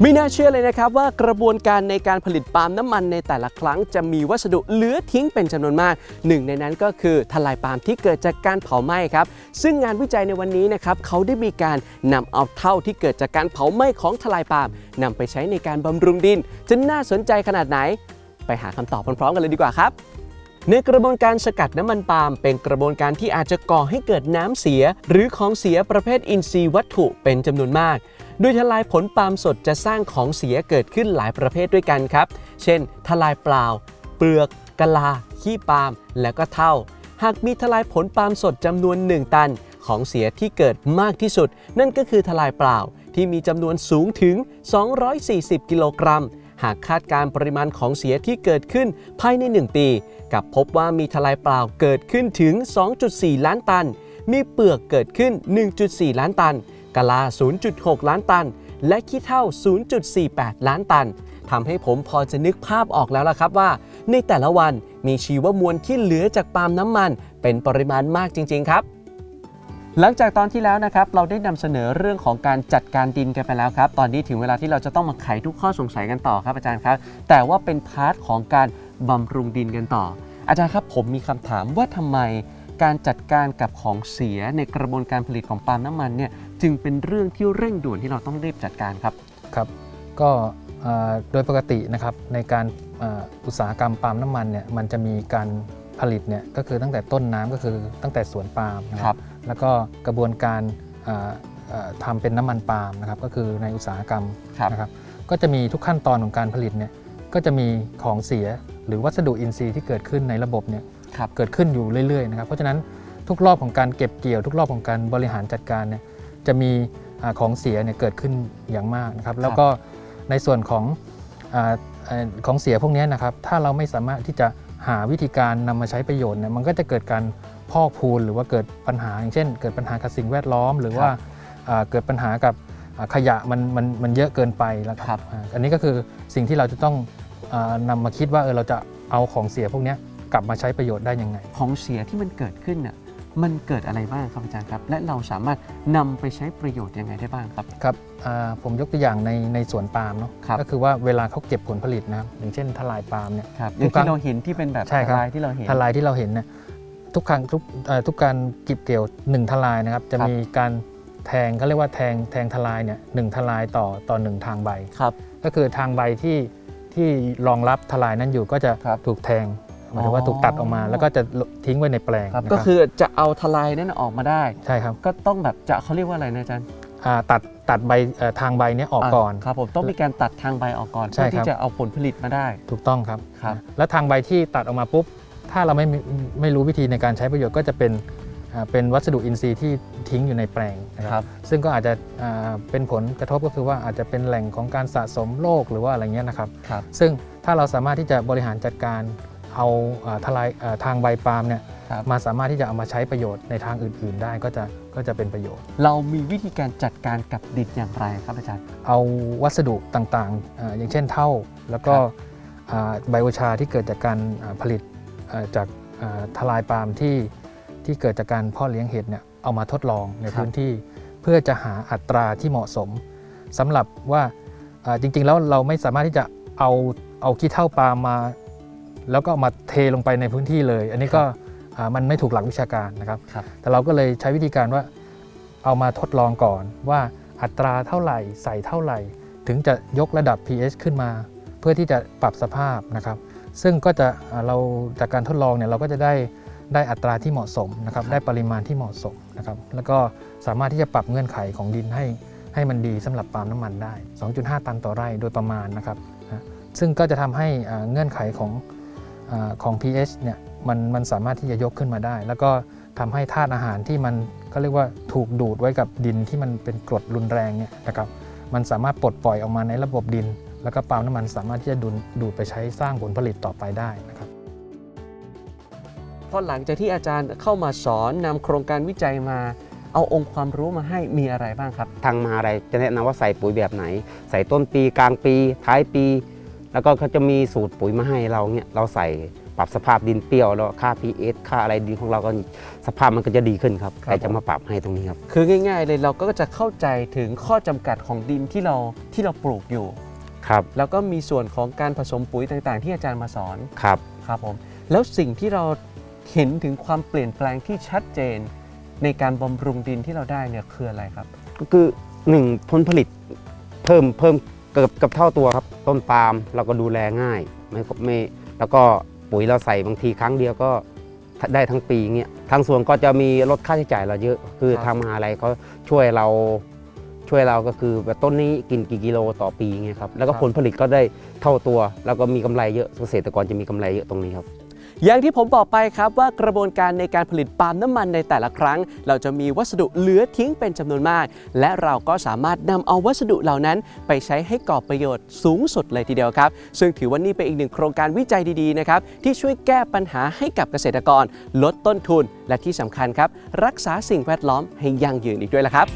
ไม่น่าเชื่อเลยนะครับว่ากระบวนการในการผลิตปาล์มน้ำมันในแต่ละครั้งจะมีวัสดุเหลือทิ้งเป็นจำนวนมากหนึ่งในนั้นก็คือทลายปาล์มที่เกิดจากการเผาไหม้ครับซึ่งงานวิจัยในวันนี้นะครับเขาได้มีการนำเอาเท่าที่เกิดจากการเผาไหม้ของทลายปาล์มนำไปใช้ในการบำรุงดิน จะน่าสนใจขนาดไหน ไปหาคำตอบพร้อมๆกันเลยดีกว่าครับในกระบวนการสกัดน้ำมันปาล์มเป็นกระบวนการที่อาจจะก่อให้เกิดน้ำเสีย หรือของเสียประเภทอินทรีย์วัตถุเป็นจำนวนมาก โดยทลายผลปาล์มสดจะสร้างของเสียเกิดขึ้นหลายประเภทด้วยกันครับ เช่น ทลายเปล่า เปลือกกะลา ขี้ปาล์ม แล้วก็เท่า หากมีทลายผลปาล์มสดจำนวน 1 ตัน ของเสียที่เกิดมากที่สุด นั่นก็คือทลายเปล่าที่มีจำนวนสูงถึง 240 กิโลกรัม หากคาดการปริมาณของเสียที่เกิดขึ้นภายใน 1 ปี กับพบว่ามีทลายเปล่าเกิดขึ้นถึง 2.4 ล้านตัน มีเปลือกเกิดขึ้น 1.4 ล้านตัน กะลา 0.6 ล้านตัน และขี้เถ้า0.48 ล้านตันทำให้ผมพอจะนึกภาพออกแล้วล่ะครับว่า ในแต่ละวันมีชีวมวลที่เหลือจากปาล์มน้ำมัน เป็นปริมาณมากจริง ๆ ครับ หลังจากตอนที่แล้วนะครับ เราได้นำเสนอเรื่องของการจัดการดินกันไปแล้วครับ ตอนนี้ถึงเวลาที่เราจะต้องมาไขทุกข้อสงสัยกันต่อครับอาจารย์ครับ แต่ว่าเป็นพาร์ทของการบำรุงดินกันต่อ อาจารย์ครับผมมีคำถามว่าทำไมการจัดการกับของเสียในกระบวนการผลิตของปาล์มน้ำมันเนี่ย จึงเป็นเรื่องที่เร่งด่วนที่เราต้องรีบจัดการครับ ครับ ก็เอ่อโดยปกตินะครับในการเอ่ออุตสาหกรรมปาล์มน้ำมันเนี่ยมันจะมีการผลิตเนี่ยก็คือตั้งแต่ต้นน้ำก็คือตั้งแต่สวนปาล์มนะคครัรับบแล้วก็กระบวนการเอ่อเอ่อทำเป็นน้ำมันปาล์มนะครับก็คือในอุตสาหกรรมครับนะครับก็จะมีทุกขั้นตอนของการผลิตเนี่ยก็จะมีของเสียหรือวัสดุอินทรีย์ที่เกิดขึ้นในระบบเนี่ยครับเกิดขึ้นอยู่เรื่อยๆนะครับเพราะฉะนั้นทุกรอบของการเก็บเกี่ยว ทุกรอบของการบริหารจัดการเนี่ย จะมีอาของเสียเนี่ยเกิดขึ้นอย่างมากนะครับ แล้วก็ในส่วนของอาเอ่อของเสียพวกนี้นะครับ ถ้าเราไม่สามารถที่จะหาวิธีการนำมาใช้ประโยชน์เนี่ยมันก็จะเกิดการพอกพูนหรือว่าเกิดปัญหาอย่างเช่น เกิดปัญหากับสิ่งแวดล้อม หรือว่าอ่าเกิดปัญหากับอ่าขยะมันมันมันเยอะเกินไปแล้วครับอ่าอันนี้ก็คือสิ่งที่เราจะต้องอานำมาคิดว่าเออเราจะเอาของเสียพวกเนี้ยกลับมาใช้ประโยชน์ได้ยังไง ของเสียที่มันเกิดขึ้นน่ะ มันเกิดอะไรบ้างครับอาจารย์ครับ และเราสามารถนำไปใช้ประโยชน์ยังไงได้บ้างครับ ครับอ่าผมยกตัวอย่างในในสวนปาล์มเนาะครับ ก็คือว่าเวลาเขาเก็บผลผลิตนะครับอย่างเช่นทลายปาล์มเนี่ย ครับอทุย่างกครั้ที่งเราเห็นที่เป็นแบบใช่ครับ ลายที่เราเห็น ทลายที่เราเห็นเนี่ยทุกครั้งทุกเอ่อทุกการเก็บเกี่ยวหนึ่งทลายนะครับ จะครับ มีการแทงเขาเรียกว่าแทงแทงทลายเนี่ยหนึ่งทลายต่อต่อหนึ่งทางใบ ครับ ก็คือทางใบที่ที่รองรับทลายนั้นอยู่ก็จะครับ ถูกแทง หมายถึงว่าถูกตัดออกมา แล้วก็จะทิ้งไว้ในแปลงครับนะก็คือจะเอาทลายนั้นออกมาได้ใช่ครับก็ต้องแบบจะเขาเรียกว่าอะไรนะอาจารย์อ่าตัดตัดใบเอ่อทางใบเนี้ยออกก่อนครับผมต้องมีการตัดทางใบออกก่อนใช่เพื่อครัที่บจะเอาผลผลิตมาได้ ถูกต้องครับครับ แล้วทางใบที่ตัดออกมาปุ๊บ ถ้าเราไม่มีไม่รู้วิธีในการใช้ประโยชน์ก็จะเป็นอ่าเป็นวัสดุอินทรีย์ที่ทิ้งอยู่ในแปลงนะคครัรับบซึ่งก็อาจจะอ่าเป็นผลกระทบก็คือว่าอาจจะเป็นแหล่งของการสะสมโรคหรือว่าอะไรเงี้ยนะครับครับซึ่งถ้าเราสามารถที่จะบริหารจัดการ เอาอ่าทลายอ่าทางใบปาล์มเนี่ยครับมาสามารถที่จะเอามาใช้ประโยชน์ในทางอื่น ๆ ได้ก็จะก็จะเป็นประโยชน์ เรามีวิธีการจัดการกับดินอย่างไรครับอาจารย์ เอาวัสดุต่างๆอ่าอย่างเช่นเท่า แล้วก็ครับอ่าไบโอชาที่เกิดจากการอ่าผลิตอ่าจากอ่าทลายปาล์มที่ที่เกิดจากการเพ่อเลี้ยงเห็ดเนี่ยเอามาทดลองในครับพื้นที่ เพื่อจะหาอัตราที่เหมาะสมสำหรับว่าอ่าจริงๆแล้วเราไม่สามารถที่จะเอาเอาขี้เท่าปาล์มมา แล้วก็เอามาเทลงไปในพื้นที่เลย อันนี้ก็อ่ามันไม่ถูกหลักวิชาการนะครับครับ แต่เราก็เลยใช้วิธีการว่าเอามาทดลองก่อนว่าอัตราเท่าไหร่ใส่เท่าไหร่ ถึงจะยกระดับ pH ขึ้นมา เพื่อที่จะปรับสภาพนะครับ ซึ่งก็จะอ่าเราจากการทดลองเนี่ยเราก็จะได้ได้อัตราที่เหมาะสมนะครับครับได้ปริมาณที่เหมาะสมนะครับแล้วก็สามารถที่จะปรับเงื่อนไขของดินให้ให้มันดีสำหรับปาล์มน้ำมันได้ 2.5 ตันต่อไร่โดยประมาณนะครับนะซึ่งก็จะทำให้อ่าเงื่อนไขของอา ของ pH เนี่ยมันมันสามารถที่จะยกขึ้นมาได้ แล้วก็ทำให้ธาตุอาหารที่มันก็เรียกว่าถูกดูดไว้กับดินที่มันเป็นกรดรุนแรงเนี่ยนะครับมันสามารถปลดปล่อยออกมาในระบบดิน แล้วก็ปาล์มน้ำมันสามารถที่จะดูดดูดไปใช้สร้างผลผลิตต่อไปได้นะครับพอหลังจากที่อาจารย์เข้ามาสอนนำโครงการวิจัยมาเอาองค์ความรู้มาให้มีอะไรบ้างครับ ทางมหาลัยจะแนะนำว่าใส่ปุ๋ยแบบไหน ใส่ต้นปีกลางปี ท้ายปี แล้วก็เขาจะมีสูตรปุ๋ยมาให้เราเนี่ยเราใส่ปรับสภาพดินเปรี้ยวแล้วค่า pH ค่าอะไรดินของเราก็สภาพมันก็จะดีขึ้นครับครับใครจะมาปรับให้ตรงนี้ครับ คือง่าย ๆ เลยเราก็จะเข้าใจถึงข้อจำกัดของดินที่เราที่เราปลูกอยู่ ครับแล้วก็มีส่วนของการผสมปุ๋ยต่างๆ ที่อาจารย์มาสอนครับ ครับผมแล้วสิ่งที่เราเห็นถึงความเปลี่ยนแปลงที่ชัดเจน ในการบำรุงดินที่เราได้เนี่ยคืออะไรครับ ก็คือหนึ่งผลผลิตเพิ่มเพิ่ม เกือบกับเท่าตัวครับ ต้นปาล์มเราก็ดูแลง่ายไม่ไม่แล้วก็ปุ๋ยเราใส่บางทีครั้งเดียวก็ได้ทั้งปีเงี้ยทางสวนก็จะมีลดค่าใช้จ่ายเราเยอะ คือครับทางมหาลัยเขาช่วยเราช่วยเราก็คือแบบต้นนี้กินกี่กิโลต่อปีเงี้ยครับแล้วก็ผลผลิตก็ได้เท่าตัว แล้วก็มีกำไรเยอะเกษตรกรจะมีกำไรเยอะตรงนี้ครับ อย่างที่ผมบอกไปครับว่ากระบวนการในการผลิตปาล์มน้ำมันในแต่ละครั้ง เราจะมีวัสดุเหลือทิ้งเป็นจำนวนมาก และเราก็สามารถนำเอาวัสดุเหล่านั้น ไปใช้ให้ก่อประโยชน์สูงสุดเลยทีเดียวครับ ซึ่งถือว่านี่เป็นอีกหนึ่งโครงการวิจัยดีๆนะครับที่ช่วยแก้ปัญหาให้กับเกษตรกร ลดต้นทุน และที่สำคัญครับ รักษาสิ่งแวดล้อมให้ยั่งยืนอีกด้วยละครับ